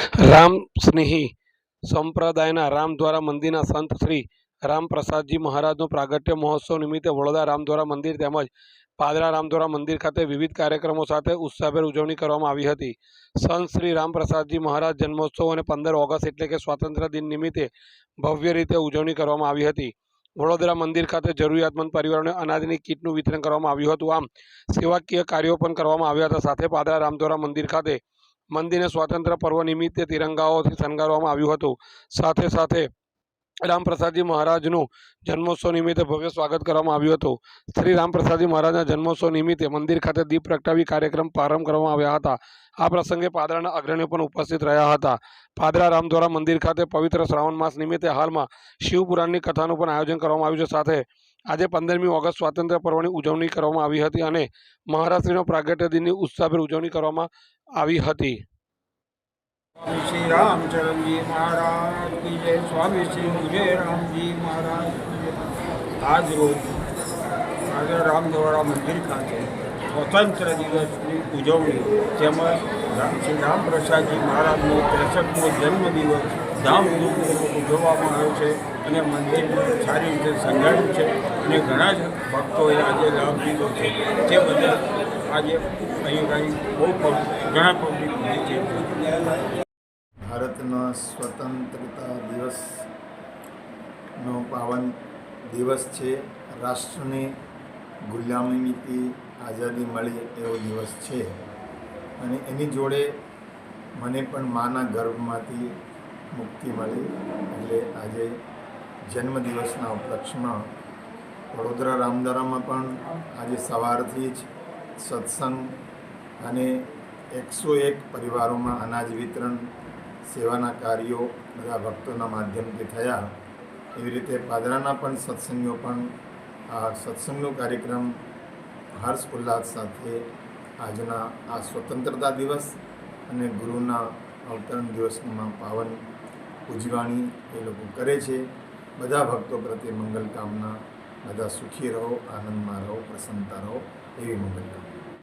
રામ સ્નેહી સંપ્રદાયના રામદ્વારા મંદિરના સંત શ્રી રામપ્રસાદજી મહારાજનો પ્રાગટ્ય મહોત્સવ નિમિત્તે વડોદરા રામદ્વારા મંદિર તેમજ પાદરા રામદ્વારા મંદિર ખાતે વિવિધ કાર્યક્રમો સાથે ઉત્સાહભેર ઉજવણી કરવામાં આવી હતી. સંત શ્રી રામપ્રસાદજી મહારાજ જન્મોત્સવ અને પંદર ઓગસ્ટ એટલે કે સ્વાતંત્ર્ય દિન નિમિત્તે ભવ્ય રીતે ઉજવણી કરવામાં આવી હતી. વડોદરા મંદિર ખાતે જરૂરિયાતમંદ પરિવારોને અનાજની કીટનું વિતરણ કરવામાં આવ્યું હતું. આમ સેવાકીય કાર્યો પણ કરવામાં આવ્યા હતા. સાથે પાદરા રામદ્વારા મંદિર ખાતે મંદિરને સ્વાતંત્ર્ય પર્વ નિમિત્તે તિરંગાઓથી શણગારવામાં આવ્યું હતું. સાથે સાથે રામપ્રસાદજી મહારાજનું જન્મોત્સવ નિમિત્તે ભવ્ય સ્વાગત કરવામાં આવ્યું હતું. શ્રી રામપ્રસાદજી મહારાજના જન્મોત્સવ નિમિત્તે મંદિર ખાતે દીપ પ્રગટાવી કાર્યક્રમ પ્રારંભ કરવામાં આવ્યા હતા. આ પ્રસંગે પાદરાના અગ્રણીઓ પણ ઉપસ્થિત રહ્યા હતા. પાદરા રામદ્વારા મંદિર ખાતે પવિત્ર શ્રાવણ માસ નિમિત્તે હાલમાં શિવપુરાણની કથાનું પણ આયોજન કરવામાં આવ્યું છે. સાથે આજે પંદરમી ઓગસ્ટ સ્વાતંત્ર્ય પર્વની ઉજવણી કરવામાં આવી હતી અને મહારાષ્ટ્રીનો પ્રાગટ્ય દિનની ઉત્સાહભેર ઉજવણી કરવામાં આવી હતી. સ્વામી શ્રી રામચરણજી મહારાજ કી જય સ્વામી શ્રી વિજય રામજી મહારાજ આજ રોજ આજે રામદ્વારા મંદિર ખાતે સ્વતંત્ર દિવસની ઉજવણી તેમજ શ્રી રામપ્રસાદજી મહારાજનો ત્રેસઠમો જન્મદિવસ ધામધૂમપૂર્વક ઉજવવામાં આવ્યો છે અને મંદિર સારી રીતે સંઘાયું છે અને ઘણા જ ભક્તોએ આજે લાભ લીધો છે. તે બધા આજે અહીં કંઈ બહુ ઘણા પબ્લિક છે. ભારતના સ્વતંત્રતા દિવસનો પાવન દિવસ છે. રાષ્ટ્રને ગુલામીથી આઝાદી મળી એવો દિવસ છે. અને એની જોડે મને પણ માના ગર્ભમાંથી મુક્તિ મળી એટલે આજે જન્મદિવસના ઉપલક્ષમાં વડોદરા રામદરામાં પણ આજે સવારથી જ સત્સંગ અને એકસો એક પરિવારોમાં અનાજ વિતરણ સેવાના કાર્યો બધા ભક્તોના માધ્યમથી થયા. એવી રીતે પાદરાના પણ સત્સંગો પણ, આ સત્સંગનો કાર્યક્રમ હર્ષ ઉલ્લાસ સાથે આજના આ સ્વતંત્રતા દિવસ અને ગુરુના અવતરણ દિવસમાં પાવન ઉજવાણી એ લોકો કરે છે. બધા ભક્તો પ્રત્યે મંગલ કામના, બધા સુખી રહો, આનંદમાં રહો, પ્રસન્નતા રહો એવી મંગલ કામના.